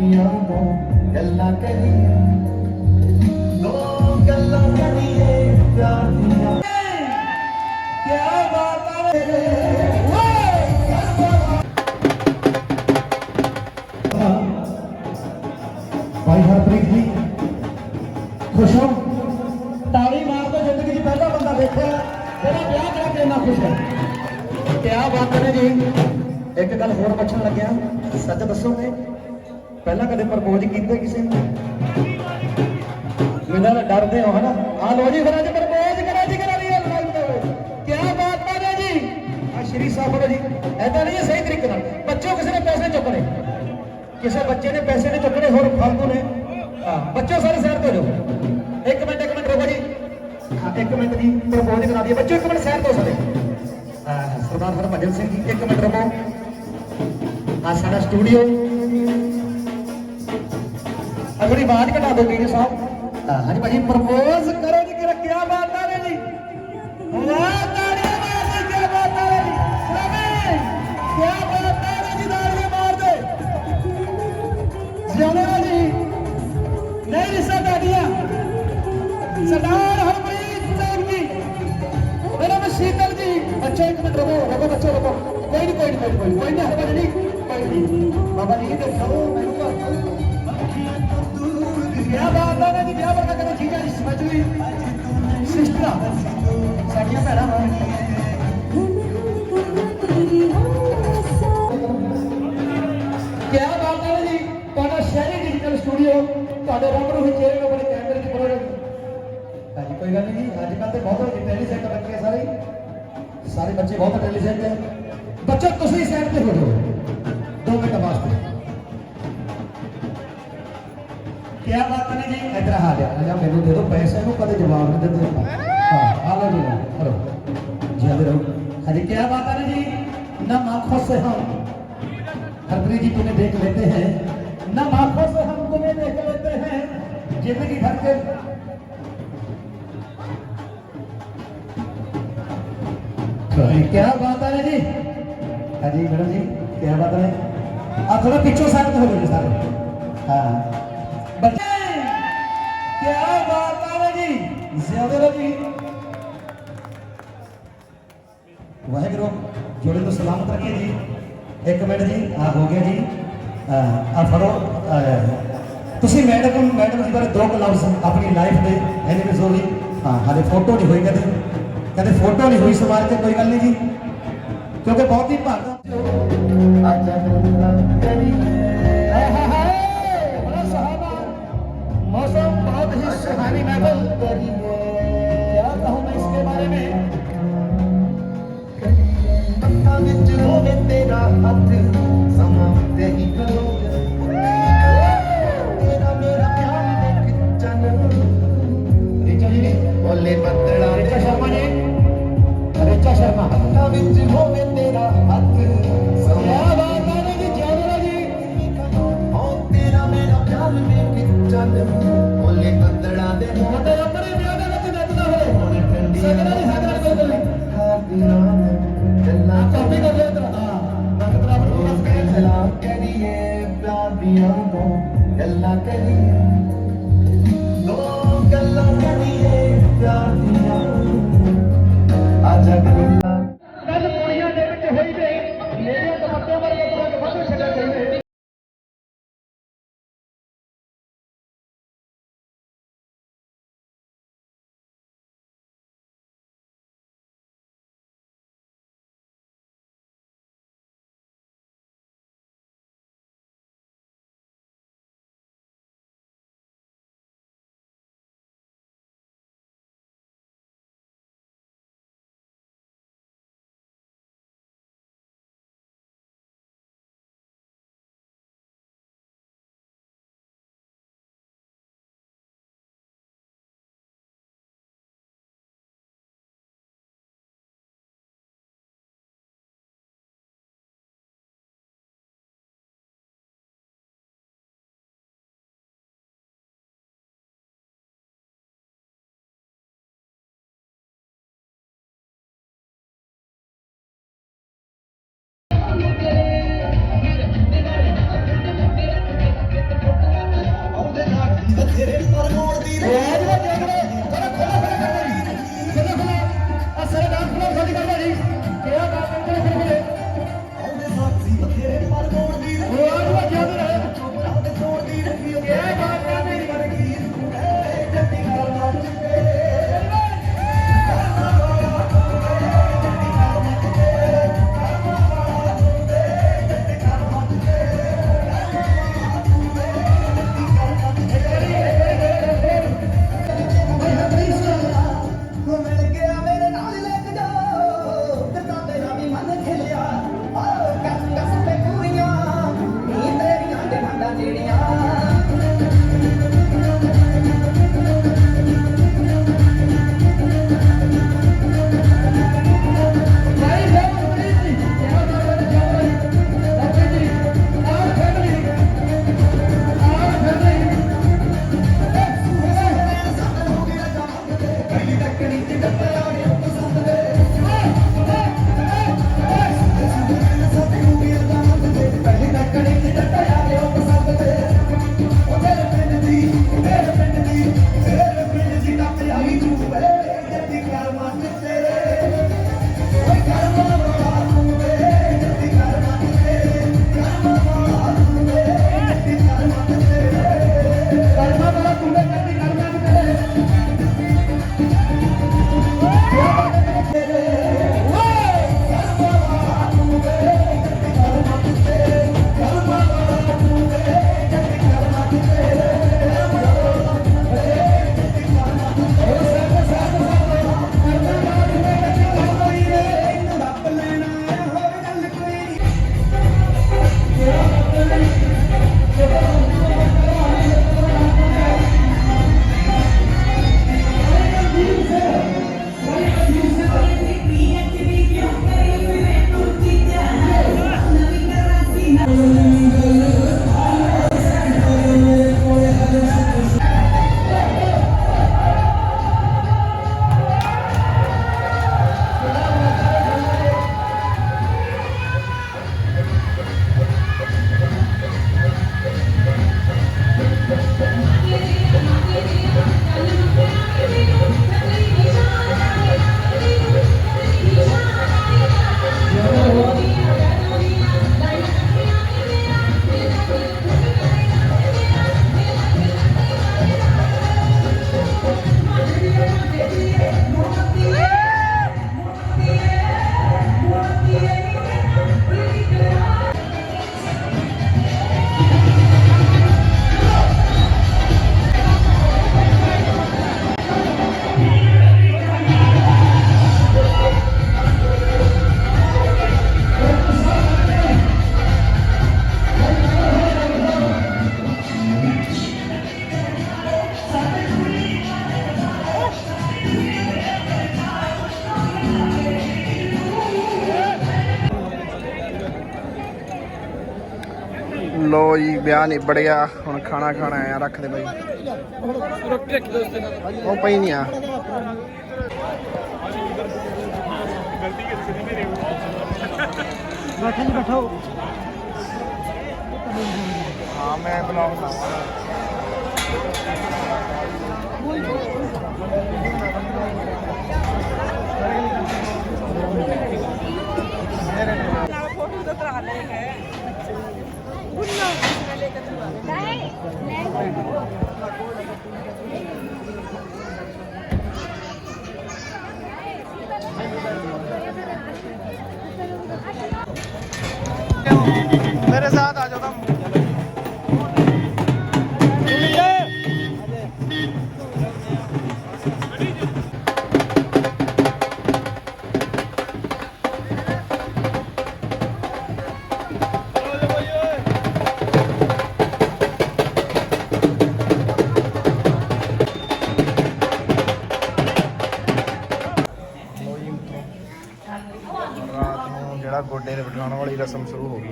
ਦੀਆਂ ਦੋ ਗੱਲਾਂ ਕਰੀਏ। ਦੋ ਗੱਲਾਂ ਕਰੀਏ, ਪਿਆਰ ਦੀਆਂ। ਕਿਆ ਬਾਤ ਹੈ ਭਾਈ ਹਰਪ੍ਰੀਤ ਜੀ, ਖੁਸ਼ ਹੋ? ਤਾੜੀ ਮਾਰ ਤੋਂ ਜ਼ਿੰਦਗੀ 'ਚ ਪਹਿਲਾ ਬੰਦਾ ਦੇਖਿਆ, ਜਿਹੜਾ ਵਿਆਹ ਕਰਾ ਇੰਨਾ ਖੁਸ਼ ਹੈ। ਕਿਆ ਬਾਤ ਨੇ ਜੀ। ਇੱਕ ਗੱਲ ਹੋਰ ਪੁੱਛਣ ਲੱਗਿਆ, ਸੱਚ ਦੱਸੋਗੇ? ਪਹਿਲਾਂ ਕਦੇ ਪ੍ਰਪੋਜ਼ ਕੀਤੇ ਕਿਸੇ ਨੇ? ਮੈਨੂੰ ਤਾਂ ਡਰਦੇ ਹੋ, ਹਨਾ? ਆ ਲੋ ਜੀ, ਫਿਰ ਅੱਜ ਪ੍ਰਪੋਜ਼ ਕਰਾ ਜੀ, ਕਰਾ ਰਹੀ ਹੈ ਦੇ ਵਿੱਚ। ਬਾਤ ਹੈ ਜੀ? ਆ ਸ਼੍ਰੀ ਸਾਹਿਬ ਜੀ ਐਦਾਂ ਨਹੀਂ ਸਹੀ ਤਰੀਕੇ ਨਾਲ। ਬੱਚੋ ਕਿਸੇ ਨੇ ਪੈਸੇ ਚੁੱਕਣੇ। ਕਿਸੇ ਬੱਚੇ ਨੇ ਪੈਸੇ ਨਹੀਂ ਚੁੱਕਣੇ, ਹੋਰ ਫਾਲਤੂ ਨੇ। ਬੱਚੋ ਸਾਰੇ ਸਾਈਡ ਤੋਂ ਜਾਓ। ਇੱਕ ਮਿੰਟ ਇੱਕ ਮਿੰਟ, ਰੁਕੋ ਜੀ। ਇੱਕ ਮਿੰਟ ਜੀ, ਪ੍ਰਪੋਜ਼ ਕਰਾ ਦਈਏ। ਬੱਚੋ ਇੱਕ ਮਿੰਟ ਸਾਈਡ ਤੋਂ ਸਾਰੇ ਸਰਦਾਰ ਹਰਭਜਨ ਸਿੰਘ ਜੀ, ਇੱਕ ਮਿੰਟ ਰੁਕੋ। ਆ ਸਾਡਾ ਸਟੂਡੀਓ ਆ ਥੋੜੀ ਆਵਾਜ਼ ਘਟਾ ਦਿਓ ਡੀਜੇ ਸਾਹਿਬ। ਹਾਂ ਹਾਂਜੀ ਭਾਜੀ, ਪ੍ਰਪੋਜ਼ ਕਰੋ ਜੀ ਕਿ ਕਿਆ ਬਾਤ ਹੈ ਜੀ। ਵਾਹ, ਤਾੜੀਆਂ ਮਾਰ ਦੇ ਕਿਆ ਬਾਤ ਹੈ ਜੀ। ਰਵੀ ਕਿਆ ਬਾਤ ਹੈ ਜੀ, ਤਾੜੀਆਂ ਮਾਰ ਦੇ। ਜਿਉਣਾ ਜੀ। ਨਹੀਂ ਰਿਸ਼ਾ ਦਾਦੀਆਂ ਸਰਦਾਰ ਹਰਪ੍ਰੀਤ ਸਿੰਘ ਜੀ। ਮੇਰਾ ਨਾਮ ਸ਼ੀਤਲ ਜੀ। ਚੀਜ਼ਾਂ ਸਿਸਟਰਾਂ ਸਾਡੀਆਂ ਭੈਣਾਂ ਕਿਆ ਬਾਤ ਹੈ ਜੀ? ਤੁਹਾਡਾ ਸ਼ਹਿਰੀ ਡਿਜੀਟਲ ਸਟੂਡੀਓ ਤੁਹਾਡੇ ਰੰਗ ਨੂੰ ਚਿਹਰੇ ਨੂੰ ਕੈਮਰੇ 'ਚ ਬੜੇ ਹਾਂਜੀ ਕੋਈ ਗੱਲ ਨਹੀਂ ਜੀ। ਅੱਜ ਕੱਲ੍ਹ ਤੇ ਬਹੁਤ ਇੰਟੈਲੀਜੈਂਟ ਬੱਚੇ ਆ ਸਾਰੇ। ਸਾਰੇ ਬੱਚੇ ਬਹੁਤ ਇੰਟੈਲੀਜੈਂਟ ਹੈ। ਬੱਚੋ ਤੁਸੀਂ ਸਾਈਡ ਤੇ ਹੋ ਜਾਓ। ਦੋ ਮਿੰਟ ਵਾਸਤੇ। ત્યારબાદ તને જે કચરા હા લ્યા અને મેં દેતો પૈસાનો કદે જવાબ ન દેતો હા હાલો જી હલો જી હવે રહો अरे, क्या बात है जी नम आँखों से हम खत्री जी तुम्हें देख लेते हैं। नम आँखों से हम तुम्हें देख लेते हैं, ज़िंदगी भर के। अरे, क्या बात है जी हाँ जी, मैडम जी, क्या बात है आप थोड़ा पीछे साइड हो गए सर। हाँ। क्या बात है जी ज्यादा रहो जी ਵਾਹਿਗੁਰੂ ਜੋੜੇ ਤੋਂ ਸਲਾਮਤ ਰੱਖੇ ਜੀ ਇੱਕ ਮਿੰਟ ਜੀ ਆ ਹੋ ਗਿਆ ਜੀ ਆ ਫੜੋ ਅਹ, ਤੁਸੀਂ ਮੈਡਮ ਮੈਡਮ ਜੀ ਬਾਰੇ ਦੋ ਕੁ ਲਫ਼ਜ਼ ਆਪਣੀ ਲਾਈਫ ਦੇ ਐਨੀਵੇਜ਼ ਹੋ ਗਈ ਹਾਂ ਹਾਲੇ ਫੋਟੋ ਨਹੀਂ ਹੋਈ ਕਦੇ ਕਦੇ ਫੋਟੋ ਨਹੀਂ ਹੋਈ ਸਮਾਜ ਤੇ ਕੋਈ ਗੱਲ ਨਹੀਂ ਜੀ ਕਿਉਂਕਿ ਬਹੁਤ ਹੀ ਭਾਗਾ ਆਜਾ ਗੱਲਾਂ ਕਰੀਏ मौसम बहुत ही सुहानी महबल करिए मैं इसके बारे में? तेरा हाथ, समाप्त ही करो। Thank you. ਵਿਆਹ ਨਿਬੜ ਗਿਆ ਹੁਣ ਖਾਣਾ ਖਾਣਾ ਆ ਰੱਖ ਦੇ ਬਾਈ। ਉਹ ਪਈ ਨਹੀਂ ਆ। ਹਾਂ, ਮੈਂ ਬਲੌਗ ਲਾਵਾਂ मेरे साथ some sort of